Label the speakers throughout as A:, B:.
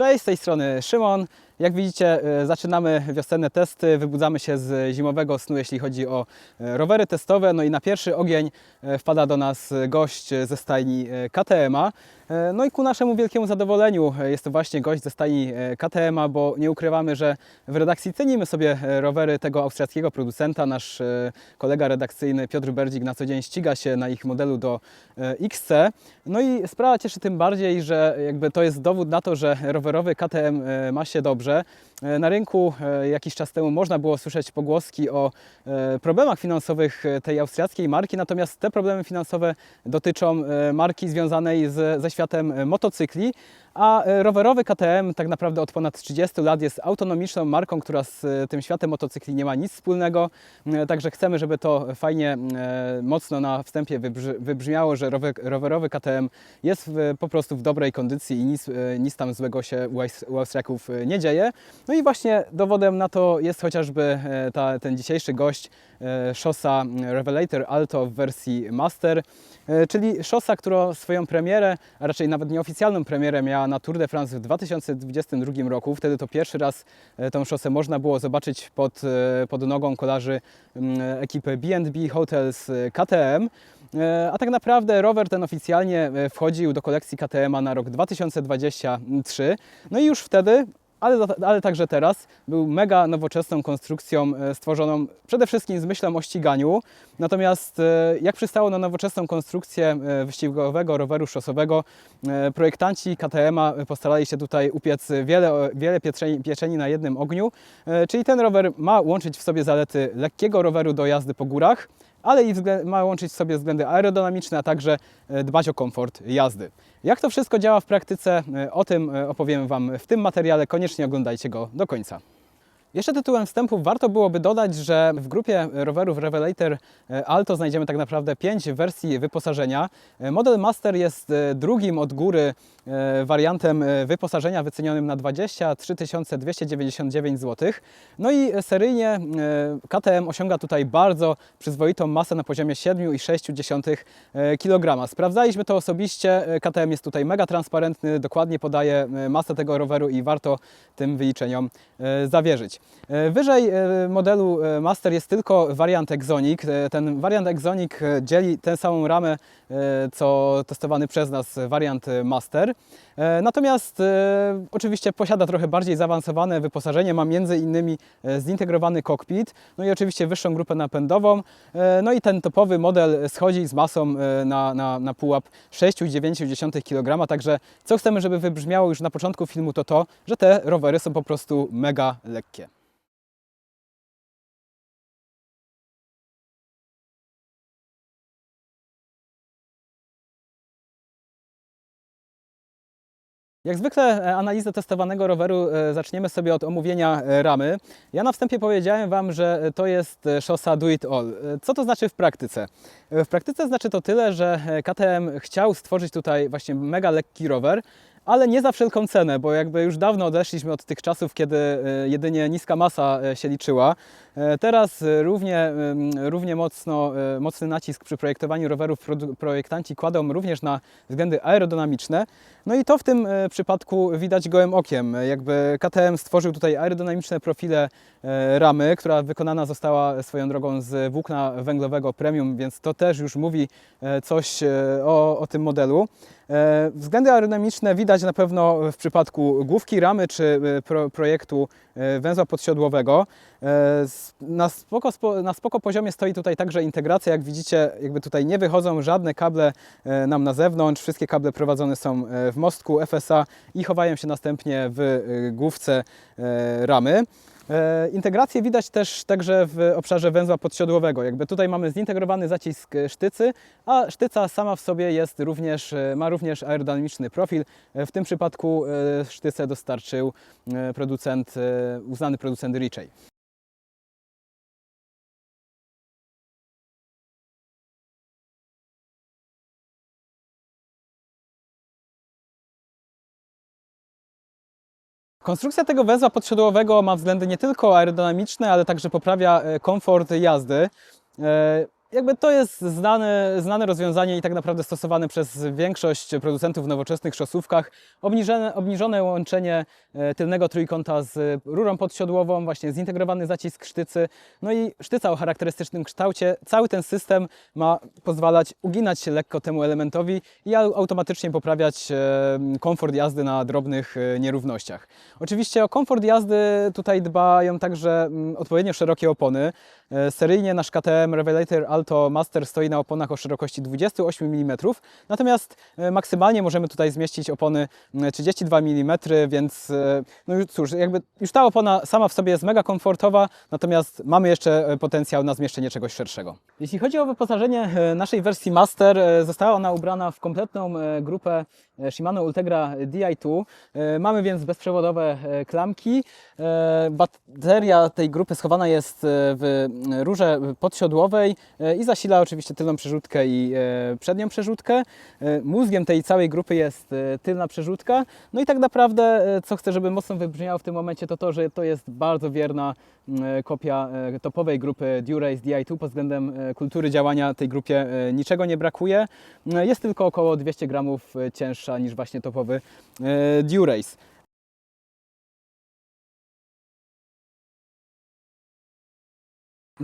A: Cześć, z tej strony Szymon. Jak widzicie, e, zaczynamy wiosenne testy, wybudzamy się z zimowego snu, jeśli chodzi o e, rowery testowe. No i na pierwszy ogień e, wpada do nas gość ze stajni KTM-a. No i ku naszemu wielkiemu zadowoleniu jest to właśnie gość ze stajni KTM-a, bo nie ukrywamy, że w redakcji cenimy sobie rowery tego austriackiego producenta. Nasz kolega redakcyjny Piotr Berdzik na co dzień ściga się na ich modelu do XC. No i sprawa cieszy tym bardziej, że jakby to jest dowód na to, że rowerowy KTM ma się dobrze. E, Na rynku e, jakiś czas temu można było słyszeć pogłoski o e, problemach finansowych tej austriackiej marki, natomiast te problemy finansowe dotyczą marki związanej z, ze światem motocykli, a e, rowerowy KTM tak naprawdę od ponad 30 lat jest autonomiczną marką, która z e, tym światem motocykli nie ma nic wspólnego. E, Także chcemy, żeby to fajnie, mocno na wstępie wybrzmiało, że rower, rowerowy KTM jest po prostu w dobrej kondycji i nic, nic tam złego się u Aus- u Austriaków nie dzieje. No i właśnie dowodem na to jest chociażby ta, ten dzisiejszy gość, szosa Revelator Alto w wersji Master, czyli szosa, która swoją premierę, a raczej nawet nieoficjalną premierę miała na Tour de France w 2022 roku. Wtedy to pierwszy raz e, tą szosę można było zobaczyć pod, e, pod nogą kolarzy mm, ekipy B&B Hotels e, KTM. A tak naprawdę rower ten oficjalnie wchodził do kolekcji KTM na rok 2023. No i już wtedy, ale, ale także teraz, był mega nowoczesną konstrukcją e, stworzoną przede wszystkim z myślą o ściganiu. Natomiast e, jak przystało na nowoczesną konstrukcję e, wyścigowego roweru szosowego, projektanci KTM-a postarali się tutaj upiec wiele, wiele pieczeni, pieczeni na jednym ogniu. Czyli ten rower ma łączyć w sobie zalety lekkiego roweru do jazdy po górach, ale i ma łączyć sobie względy aerodynamiczne, a także e, dbać o komfort jazdy. Jak to wszystko działa w praktyce, e, o tym e, opowiem Wam w tym materiale. Koniecznie oglądajcie go do końca. Jeszcze tytułem wstępu warto byłoby dodać, że w grupie rowerów Revelator e, Alto znajdziemy tak naprawdę pięć wersji wyposażenia. E, Model Master jest e, drugim od góry wariantem wyposażenia wycenionym na 23 299 zł. No i seryjnie KTM osiąga tutaj bardzo przyzwoitą masę na poziomie 7,6 kg. Sprawdzaliśmy to osobiście. KTM jest tutaj mega transparentny, dokładnie podaje masę tego roweru i warto tym wyliczeniom zawierzyć. E, Wyżej e, modelu e, Master jest tylko wariant Exonic. Ten wariant Exonic dzieli tę samą ramę, co testowany przez nas wariant Master. Natomiast oczywiście posiada trochę bardziej zaawansowane wyposażenie, ma między innymi zintegrowany kokpit, no i oczywiście wyższą grupę napędową. No i ten topowy model schodzi z masą na, na, na pułap 6,9 kg, także co chcemy, żeby wybrzmiało już na początku filmu, to to, że te rowery są po prostu mega lekkie. Jak zwykle e, analizę testowanego roweru e, zaczniemy sobie od omówienia e, ramy. Ja na wstępie powiedziałem Wam, że to jest szosa do it all. Co to znaczy w praktyce? W praktyce znaczy to tyle, że KTM chciał stworzyć tutaj właśnie mega lekki rower, ale nie za wszelką cenę, bo jakby już dawno odeszliśmy od tych czasów, kiedy e, jedynie niska masa e, się liczyła. E, Teraz równie, równie mocno, mocny nacisk przy projektowaniu rowerów projektanci kładą również na względy aerodynamiczne. No i to w tym przypadku widać gołym okiem. Jakby KTM stworzył tutaj aerodynamiczne profile ramy, która wykonana została swoją drogą z włókna węglowego premium, więc to też już mówi coś o, o tym modelu. Względy aerodynamiczne widać na pewno w przypadku główki ramy czy e, pro, projektu e, węzła podsiodłowego. E, Na spoko, spo- na spoko poziomie stoi tutaj także integracja. Jak widzicie, jakby tutaj nie wychodzą żadne kable nam na zewnątrz. Wszystkie kable prowadzone są w mostku FSA i chowają się następnie w główce ramy. E, Integrację widać też także w obszarze węzła podsiodłowego. Jakby tutaj mamy zintegrowany zacisk sztycy, a sztyca sama w sobie jest również, e, ma również aerodynamiczny profil. E, W tym przypadku sztycę dostarczył producent, uznany producent Ritchey. Konstrukcja tego węzła podsiodłowego ma względy nie tylko aerodynamiczne, ale także poprawia e, komfort jazdy. Jakby to jest znane, znane rozwiązanie i tak naprawdę stosowane przez większość producentów w nowoczesnych szosówkach. Obniżone, obniżone łączenie e, tylnego trójkąta z rurą podsiodłową, właśnie zintegrowany zacisk sztycy, no i sztyca o charakterystycznym kształcie. Cały ten system ma pozwalać uginać się lekko temu elementowi i au- automatycznie poprawiać e, komfort jazdy na drobnych e, nierównościach. Oczywiście o komfort jazdy tutaj dbają także mm, odpowiednio szerokie opony. Seryjnie nasz KTM Revelator Alto Master stoi na oponach o szerokości 28 mm, natomiast e, maksymalnie możemy tutaj zmieścić opony mm, 32 mm, więc e, no już cóż, jakby już ta opona sama w sobie jest mega komfortowa, natomiast mamy jeszcze e, potencjał na zmieszczenie czegoś szerszego. Jeśli chodzi o wyposażenie naszej wersji Master, została ona ubrana w kompletną grupę Shimano Ultegra Di2. E, Mamy więc bezprzewodowe e, klamki. E, Bateria tej grupy schowana jest e, w rurze podsiodłowej e, i zasila oczywiście tylną przerzutkę i e, przednią przerzutkę. E, Mózgiem tej całej grupy jest e, tylna przerzutka. No i tak naprawdę, e, co chcę, żeby mocno wybrzmiało w tym momencie, to to, że to jest bardzo wierna e, kopia e, topowej grupy Durace Di2 pod względem e, kultury działania tej grupie e, niczego nie brakuje. E, Jest tylko około 200 gramów e, niż właśnie topowy e, Durace.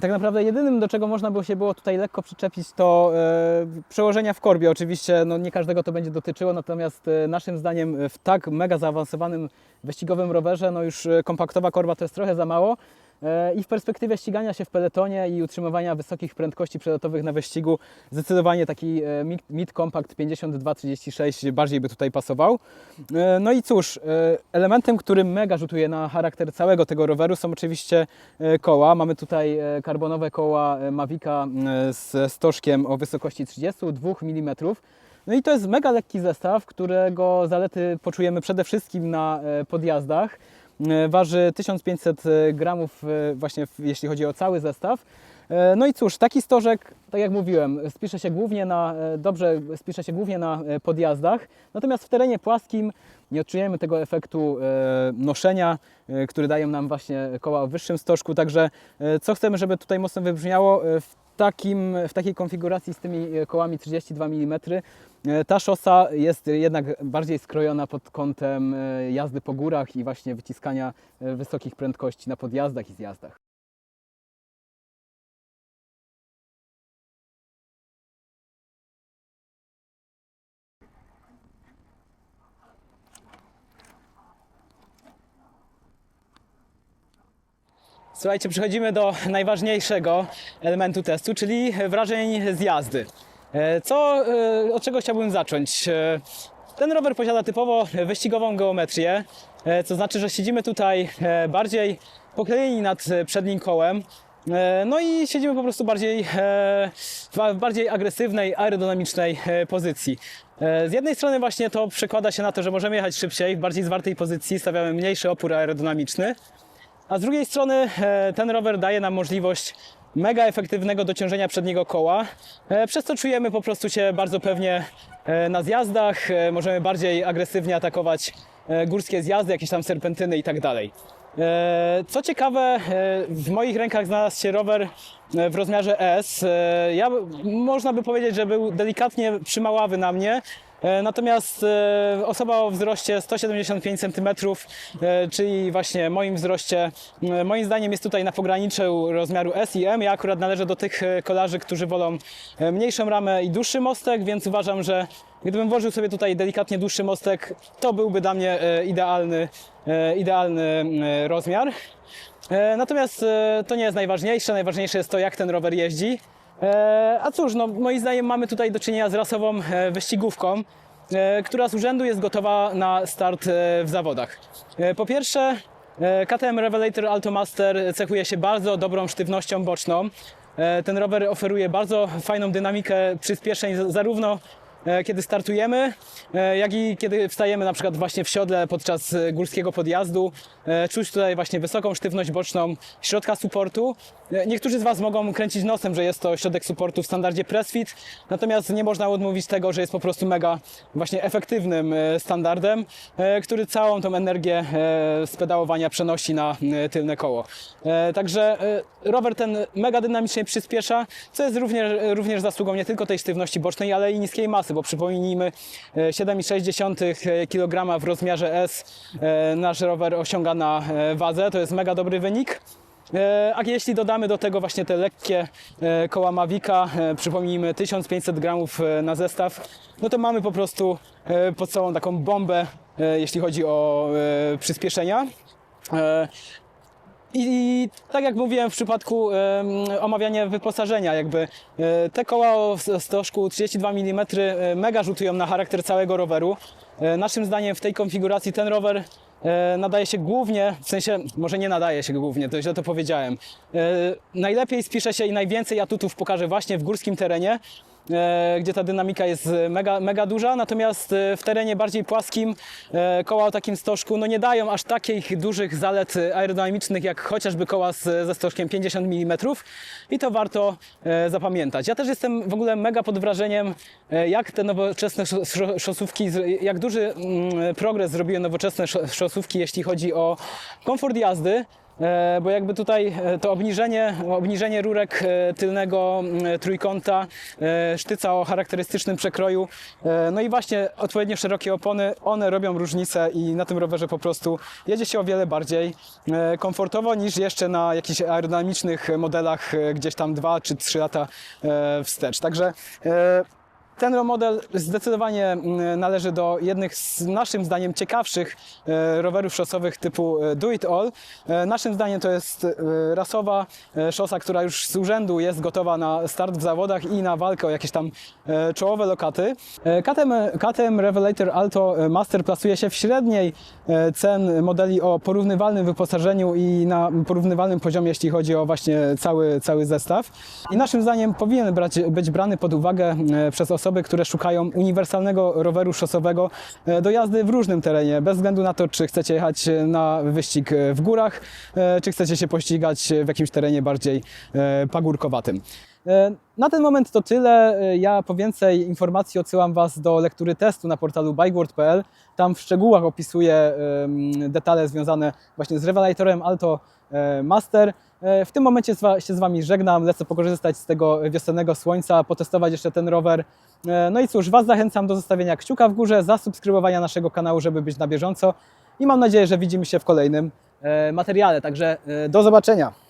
A: Tak naprawdę jedynym, do czego można było się było tutaj lekko przyczepić, to e, przełożenia w korbie. Oczywiście no, nie każdego to będzie dotyczyło, natomiast e, naszym zdaniem w tak mega zaawansowanym wyścigowym rowerze, no już kompaktowa korba to jest trochę za mało. E, I w perspektywie ścigania się w peletonie i utrzymywania wysokich prędkości przelotowych na wyścigu, zdecydowanie taki Mid- Compact 5236 bardziej by tutaj pasował. E, No i cóż, e, elementem, który mega rzutuje na charakter całego tego roweru są oczywiście koła. Mamy tutaj karbonowe koła Mavica z stożkiem o wysokości 32 mm. No i to jest mega lekki zestaw, którego zalety poczujemy przede wszystkim na podjazdach. E, Waży 1500 gramów e, właśnie jeśli chodzi o cały zestaw. E, No i cóż, taki stożek, tak jak mówiłem, spisze się głównie na, e, dobrze spisze się głównie na e, podjazdach, natomiast w terenie płaskim nie odczujemy tego efektu e, noszenia, e, który dają nam właśnie koła o wyższym stożku, także e, co chcemy, żeby tutaj mocno wybrzmiało, e, w, takim, w takiej konfiguracji z tymi e, kołami 32 mm e, ta szosa jest jednak bardziej skrojona pod kątem e, jazdy po górach i właśnie wyciskania e, wysokich prędkości na podjazdach i zjazdach. Słuchajcie, przechodzimy do najważniejszego elementu testu, czyli wrażeń z jazdy. E, Co, e, od czego chciałbym zacząć? E, Ten rower posiada typowo wyścigową geometrię, co znaczy, że siedzimy tutaj bardziej pochyleni nad przednim kołem. No i siedzimy po prostu bardziej, w bardziej agresywnej, aerodynamicznej pozycji. Z jednej strony właśnie to przekłada się na to, że możemy jechać szybciej, w bardziej zwartej pozycji, stawiamy mniejszy opór aerodynamiczny. A z drugiej strony ten rower daje nam możliwość mega efektywnego dociążenia przedniego koła, e, przez co czujemy po prostu się bardzo pewnie e, na zjazdach, e, możemy bardziej agresywnie atakować górskie zjazdy, jakieś tam serpentyny i tak dalej. Co ciekawe, w moich rękach znalazł się rower w rozmiarze S. Ja, można by powiedzieć, że był delikatnie przymaławy na mnie, Natomiast e, osoba o wzroście 175 cm, e, czyli właśnie moim wzroście, e, moim zdaniem jest tutaj na pograniczu rozmiaru S i M. Ja akurat należę do tych e, kolarzy, którzy wolą e, mniejszą ramę i dłuższy mostek, więc uważam, że gdybym włożył sobie tutaj delikatnie dłuższy mostek, to byłby dla mnie e, idealny, e, idealny e, rozmiar. E, Natomiast e, to nie jest najważniejsze. Najważniejsze jest to, jak ten rower jeździ. E, A cóż, no, moim zdaniem mamy tutaj do czynienia z rasową e, wyścigówką, e, która z urzędu jest gotowa na start w zawodach. Po pierwsze, KTM Revelator Alto Master cechuje się bardzo dobrą sztywnością boczną. Ten rower oferuje bardzo fajną dynamikę przyspieszeń zarówno kiedy startujemy, e, jak i kiedy wstajemy na przykład właśnie w siodle podczas e, górskiego podjazdu. E, Czuć tutaj właśnie wysoką sztywność boczną środka supportu. E, Niektórzy z Was mogą kręcić nosem, że jest to środek supportu w standardzie PressFit, natomiast nie można odmówić tego, że jest po prostu mega właśnie efektywnym e, standardem, e, który całą tą energię e, z pedałowania przenosi na e, tylne koło. E, Także e, rower ten mega dynamicznie przyspiesza, co jest również, również zasługą nie tylko tej sztywności bocznej, ale i niskiej masy, bo przypomnijmy e, 7,6 kg w rozmiarze S e, nasz rower osiąga na e, wadze, to jest mega dobry wynik. E, A jeśli dodamy do tego właśnie te lekkie e, koła Mavica, e, przypomnijmy 1500 gramów e, na zestaw, no to mamy po prostu e, pod sobą taką bombę, e, jeśli chodzi o e, przyspieszenia. I tak jak mówiłem w przypadku omawiania wyposażenia, jakby e, te koła o stożku 32 mm e, mega rzutują na charakter całego roweru. E, Naszym zdaniem w tej konfiguracji ten rower nadaje się głównie, w sensie może nie nadaje się głównie, to źle to powiedziałem. Najlepiej spisze się i najwięcej atutów pokaże właśnie w górskim terenie, gdzie ta dynamika jest mega, mega duża, natomiast e, w terenie bardziej płaskim e, koła o takim stożku no nie dają aż takich dużych zalet e, aerodynamicznych jak chociażby koła z, ze stożkiem 50 mm i to warto e, zapamiętać. Ja też jestem w ogóle mega pod wrażeniem, e, jak te nowoczesne szos- szos- szosówki, jak duży mm, progres zrobiły nowoczesne szos- szosówki, jeśli chodzi o komfort jazdy. E, bo jakby tutaj e, to obniżenie, obniżenie rurek e, tylnego trójkąta, sztyca o charakterystycznym przekroju, no i właśnie odpowiednio szerokie opony, one robią różnicę i na tym rowerze po prostu jedzie się o wiele bardziej komfortowo niż jeszcze na jakichś aerodynamicznych modelach gdzieś tam 2 czy 3 lata wstecz. Także ten model zdecydowanie mm, należy do jednych z naszym zdaniem ciekawszych e, rowerów szosowych typu e, Do It All. E, Naszym zdaniem to jest rasowa szosa, która już z urzędu jest gotowa na start w zawodach i na walkę o jakieś tam czołowe lokaty. KTM, KTM Revelator Alto Master plasuje się w średniej cen modeli o porównywalnym wyposażeniu i na porównywalnym poziomie, jeśli chodzi o właśnie cały, cały zestaw. I naszym zdaniem powinien brać, być brany pod uwagę przez osoby, które szukają uniwersalnego roweru szosowego e, do jazdy w różnym terenie, bez względu na to, czy chcecie jechać e, na wyścig e, w górach, czy chcecie się pościgać w jakimś terenie bardziej pagórkowatym. E, Na ten moment to tyle. E, Ja po więcej informacji odsyłam Was do lektury testu na portalu bikeworld.pl. Tam w szczegółach opisuję detale związane właśnie z rewelatorem Alto e, Master. W tym momencie się z Wami żegnam, lecę pokorzystać z tego wiosennego słońca, potestować jeszcze ten rower. No i cóż, Was zachęcam do zostawienia kciuka w górze, zasubskrybowania naszego kanału, żeby być na bieżąco i mam nadzieję, że widzimy się w kolejnym materiale. Także do zobaczenia.